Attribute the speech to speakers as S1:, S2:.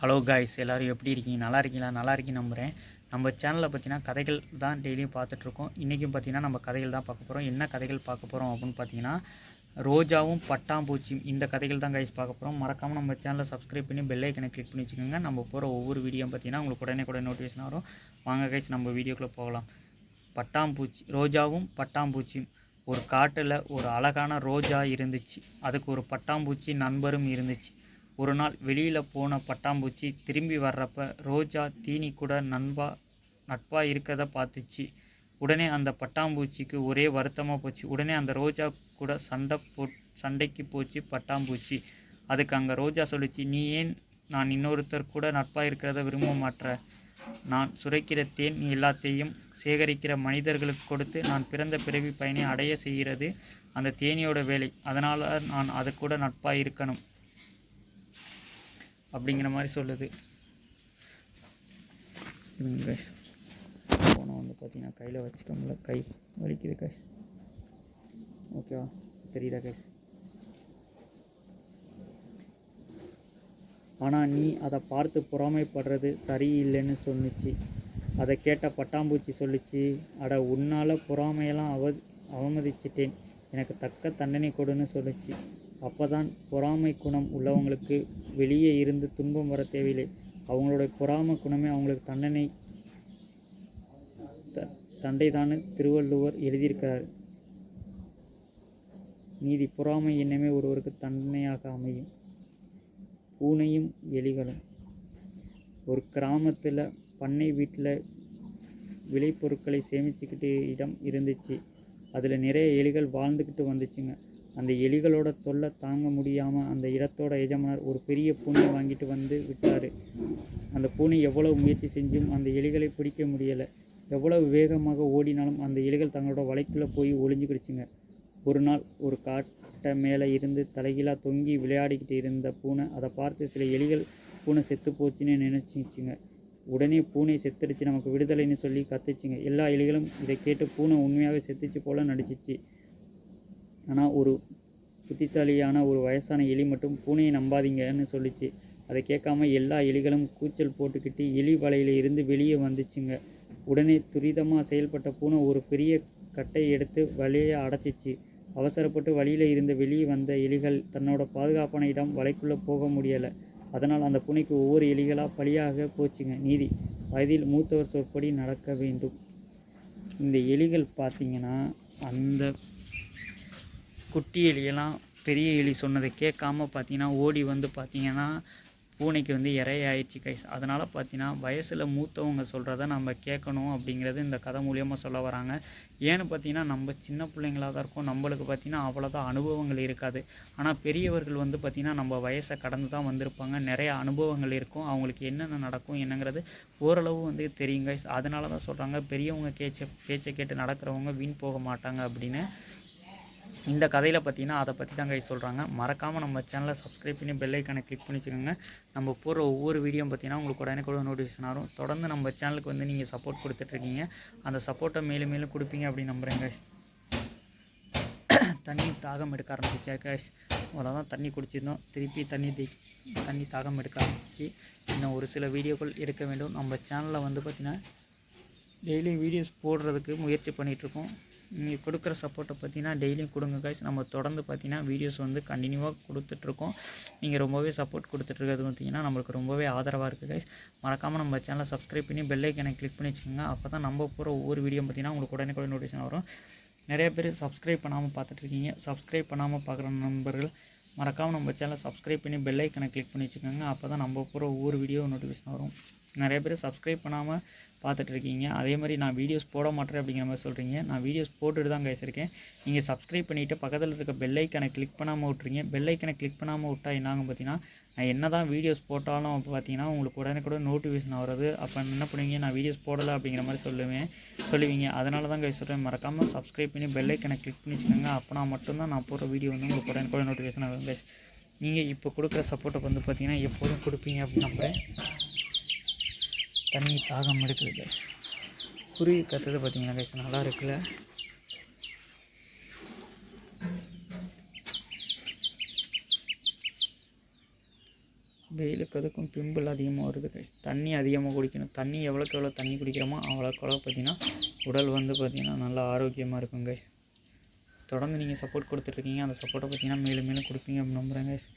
S1: hello guys எல்லோரும் எப்படி இருக்கீங்க நல்லா இருக்கீங்களா நல்லா இருக்கீங்க நம்புகிறேன் நம்ம சேனலில் பார்த்தீங்கன்னா கதைகள் தான் டெய்லியும் பார்த்துட்ருக்கோம் இன்றைக்கும் பார்த்தீங்கன்னா நம்ம கதைகள் தான் பார்க்க போகிறோம் என்ன கதைகள் பார்க்க போகிறோம் அப்படின்னு பார்த்தீங்கன்னா ரோஜாவும் பட்டாம்பூச்சியும் இந்த கதைகள் தான் கைஸ் பார்க்க போகிறோம் மறக்காமல் நம்ம சேனலை சப்ஸ்கிரைப் பண்ணி பெல் ஐக்கனை கிளிக் பண்ணி வச்சுக்கோங்க நம்ம போகிற ஒவ்வொரு வீடியோ பார்த்தீங்கன்னா உங்களுக்கு உடனே கூட நோட்டிஃபிகேஷன் வரும் வாங்க கைஸ் நம்ம வீடியோக்குள்ளே போகலாம் பட்டாம்பூச்சி ரோஜாவும் பட்டாம்பூச்சியும் ஒரு காட்டில் ஒரு அழகான ரோஜா இருந்துச்சு அதுக்கு ஒரு பட்டாம்பூச்சி நண்பரும் இருந்துச்சு ஒரு நாள் வெளியில் போன பட்டாம்பூச்சி திரும்பி வர்றப்ப ரோஜா தீனி கூட நண்பா நட்பாக இருக்கிறத பார்த்துச்சு உடனே அந்த பட்டாம்பூச்சிக்கு ஒரே வருத்தமாக போச்சு உடனே அந்த ரோஜா கூட சண்டை போ சண்டைக்கு போச்சு பட்டாம்பூச்சி அதுக்கு அங்கே ரோஜா சொல்லிச்சு நீ ஏன் நான் இன்னொருத்தர் கூட நட்பாக இருக்கிறத விரும்ப மாட்டேற நான் சுரைக்கிற தேன் நீ எல்லாத்தையும் சேகரிக்கிற மனிதர்களுக்கு கொடுத்து நான் பிறந்த பிறவி பயனை அடைய செய்கிறது அந்த தேனியோட வேலை அதனால் நான் அது கூட நட்பாக இருக்கணும் அப்படிங்கிற மாதிரி சொல்லுது கைஸ் ஃபோனை வந்து பார்த்தீங்கன்னா கையில் வச்சுக்க முடியல கை வலிக்குது கைஸ் ஓகேவா தெரியுதா கைஸ் ஆனால் நீ அதை பார்த்து பொறாமைப்படுறது சரியில்லைன்னு சொன்னிச்சு அதை கேட்ட பட்டாம்பூச்சி சொல்லிச்சு அட உன்னால் பொறாமையெல்லாம் அவ அவமதிச்சிட்டேன் எனக்கு தக்க தண்டனை கொடுன்னு சொல்லிச்சு அப்போதான் பொறாமை குணம் உள்ளவங்களுக்கு வெளியே இருந்து துன்பம் வர தேவையில்லை அவங்களுடைய பொறாமை குணமே அவங்களுக்கு தண்டனை த தண்டைதானே திருவள்ளுவர் எழுதியிருக்கிறார் நீதி பொறாமை எண்ணமே ஒருவருக்கு தண்டனையாக அமையும் பூனையும் எலிகளும் ஒரு கிராமத்தில் பண்ணை வீட்டில் விளைபொருட்களை சேமிச்சுக்கிட்டு இடம் இருந்துச்சு அதில் நிறைய எலிகள் வாழ்ந்துக்கிட்டு வந்துச்சுங்க அந்த எலிகளோட தொல்லை தாங்க முடியாமல் அந்த இடத்தோட எஜமானர் ஒரு பெரிய பூனை வாங்கிட்டு வந்து விட்டார் அந்த பூனை எவ்வளவு முயற்சி செஞ்சும் அந்த எலிகளை பிடிக்க முடியலை எவ்வளவு வேகமாக ஓடினாலும் அந்த எலிகள் தங்களோட வலைக்குள்ளே போய் ஒளிஞ்சுக்கிடுச்சுங்க ஒரு நாள் ஒரு காட்டை மேலே இருந்து தலைகீழாக தொங்கி விளையாடிக்கிட்டு இருந்த பூனை அதை பார்த்து சில எலிகள் பூனை செத்து போச்சுன்னு நினச்சிச்சுங்க உடனே பூனை செத்துடுச்சு நமக்கு விடுதலைன்னு சொல்லி கத்துச்சுங்க எல்லா எலிகளும் இதை கேட்டு பூனை உண்மையாகவே செத்துச்சு போல நடிச்சிச்சு ஆனால் ஒரு புத்திசாலியான ஒரு வயசான எலி மட்டும் பூனையை நம்பாதீங்கன்னு சொல்லிச்சு அதை கேட்காம எல்லா எலிகளும் கூச்சல் போட்டுக்கிட்டு எலி வலையில் இருந்து வெளியே வந்துச்சுங்க உடனே துரிதமாக செயல்பட்ட பூனை ஒரு பெரிய கட்டை எடுத்து வலையை அடைச்சிச்சு அவசரப்பட்டு வழியில் இருந்து வெளியே வந்த எலிகள் தன்னோட பாதுகாப்பான இடம் வலைக்குள்ளே போக முடியலை அதனால் அந்த பூனைக்கு ஒவ்வொரு எலிகளாக பலியாக போச்சுங்க நீதி வயதில் மூத்தவர் சொற்படி நடக்க வேண்டும் இந்த எலிகள் பார்த்திங்கன்னா அந்த குட்டி எலியெல்லாம் பெரிய எலி சொன்னதை கேட்காம பார்த்தீங்கன்னா ஓடி வந்து பார்த்தீங்கன்னா பூனைக்கு வந்து இறையாயிடுச்சு கைஸ் அதனால் பார்த்தீங்கன்னா வயசில் மூத்தவங்க சொல்கிறத நம்ம கேட்கணும் அப்படிங்கிறது இந்த கதை மூலியமாக சொல்ல வராங்க ஏன்னு பார்த்தீங்கன்னா நம்ம சின்ன பிள்ளைங்களாக தான் இருக்கும் நம்மளுக்கு பார்த்திங்கன்னா அவ்வளோதான் அனுபவங்கள் இருக்காது ஆனால் பெரியவர்கள் வந்து பார்த்திங்கன்னா நம்ம வயசை கடந்து தான் வந்திருப்பாங்க நிறைய அனுபவங்கள் இருக்கும் அவங்களுக்கு என்னென்ன நடக்கும் என்னங்கிறது ஓரளவு வந்து தெரியும் கைஸ் அதனால தான் சொல்கிறாங்க பெரியவங்க கேச்ச பேச்சை கேட்டு நடக்கிறவங்க வீண் போக மாட்டாங்க அப்படின்னு இந்த கதையில் பார்த்தீங்கன்னா அதை பற்றி தான் சொல்கிறாங்க மறக்காமல் நம்ம சேனலை சப்ஸ்கிரைப் பண்ணி பெல் ஐக்கானை கிளிக் பண்ணி நம்ம போடுற ஒவ்வொரு வீடியோ பார்த்தீங்கன்னா உங்களுக்கு உடனே கூட நோட்டிஃபிகேஷன் ஆகும் தொடர்ந்து நம்ம சேனலுக்கு வந்து நீங்கள் சப்போர்ட் கொடுத்துட்ருக்கீங்க அந்த சப்போர்ட்டை மேலும் மேலும் கொடுப்பீங்க அப்படின்னு நம்புகிறேன் தண்ணி தாகம் எடுக்க ஆரம்பிச்சிச்சு கேஷ் அவ்வளோதான் தண்ணி குடிச்சிருந்தோம் திருப்பி தண்ணி தி தண்ணி தாகம் எடுக்க ஆரம்பிச்சு இன்னும் ஒரு சில வீடியோக்கள் எடுக்க வேண்டும் நம்ம சேனலில் வந்து பார்த்திங்கன்னா டெய்லி வீடியோஸ் போடுறதுக்கு முயற்சி பண்ணிகிட்ருக்கோம் நீங்கள் கொடுக்குற சப்போர்ட்டை பார்த்தீங்கன்னா டெய்லியும் கொடுங்க கைஸ் நம்ம தொடர்ந்து பார்த்தீங்கன்னா வீடியோஸ் வந்து கண்டினியூவாக கொடுத்துட்ருக்கோம் நீங்கள் ரொம்பவே சப்போர்ட் கொடுத்துட்ருக்கிறது பார்த்தீங்கன்னா நம்மளுக்கு ரொம்பவே ஆதரவாக இருக்குது கைஸ் மறக்காமல் நம்ம சேனலை சப்ஸ்கிரைப் பண்ணி பெல்லைக்கனை கிளிக் பண்ணி வச்சுக்கோங்க அப்போ தான் நம்ம போகிற ஒவ்வொரு வீடியோ பார்த்தீங்கன்னா உங்களுக்கு உடனே கூட நோட்டிஃபிகேஷன் வரும் நிறைய பேர் சப்ஸ்கிரைப் பண்ணாமல் பார்த்துட்ருக்கீங்க சப்ஸ்கிரைப் பண்ணாமல் பார்க்குற நண்பர்கள் மறக்காமல் நம்ம சேனலை சப்ஸ்கிரைப் பண்ணி பெல்லைக்கனை கிளிக் பண்ணி வச்சுக்கோங்க அப்போ தான் நம்ம போகிற ஒவ்வொரு வீடியோ நோட்டிஃபிகேஷன் வரும் நிறைய பேர் சப்ஸ்கிரைப் பண்ணாமல் பார்த்துட்ருக்கீங்க அதே மாதிரி நான் வீடியோஸ் போட மாட்டேன் அப்படிங்கிற மாதிரி சொல்கிறீங்க நான் வீடியோஸ் போட்டுட்டு தான் கைஸ் இருக்கேன் நீங்கள் சப்ஸ்கிரைப் பண்ணிவிட்டு பக்கத்தில் இருக்க பெல்லைக்கனை கிளிக் பண்ணாமல் விட்றீங்க பெல்லைக்கனை கிளிக் பண்ணாமல் விட்டால் என்னாகும் பார்த்தீங்கன்னா நான் என்ன தான் வீடியோஸ் போட்டாலும் பார்த்தீங்கன்னா உங்களுக்கு உடனே கூட நோட்டிஃபிகேஷன் வருது அப்போ என்ன பண்ணுவீங்க நான் வீடியோஸ் போடலை அப்படிங்கிற மாதிரி சொல்லுவேன் சொல்லுவீங்க அதனால தான் கை சொல்கிறேன் மறக்காமல் சப்ஸ்கிரைப் பண்ணி பெல்லைக்கனை கிளிக் பண்ணி வச்சுக்கோங்க அப்போனா மட்டும்தான் நான் போகிற வீடியோ வந்து உங்களுக்கு உடனே கூட நோட்டிஃபிகேஷன் ஆகும் கைஸ் நீங்கள் இப்போ கொடுக்குற சப்போர்ட்டை வந்து பார்த்தீங்கன்னா எப்போதும் கொடுப்பீங்க அப்படின்னு நம்புகிறேன் தண்ணி தாகம் எடுக்குது கைஸ் குருவி கற்றுறது பார்த்தீங்கன்னா கைஸ் நல்லா இருக்குல்ல வெயிலுக்கு அதுக்கும் பிம்பிள் அதிகமாக வருது கைஸ் தண்ணி அதிகமாக குடிக்கணும் தண்ணி எவ்வளோக்கு எவ்வளோ தண்ணி குடிக்கிறோமோ அவ்வளோக்கு எவ்வளோ பார்த்தீங்கன்னா உடல் வந்து பார்த்திங்கன்னா நல்லா ஆரோக்கியமாக இருக்கும் கைஸ் தொடர்ந்து நீங்கள் சப்போர்ட் கொடுத்துட்ருக்கீங்க அந்த சப்போர்ட்டை பார்த்தீங்கன்னா மேலும் மேலும் கொடுப்பீங்க அப்படின்னு நம்புகிறேன் கைஸ்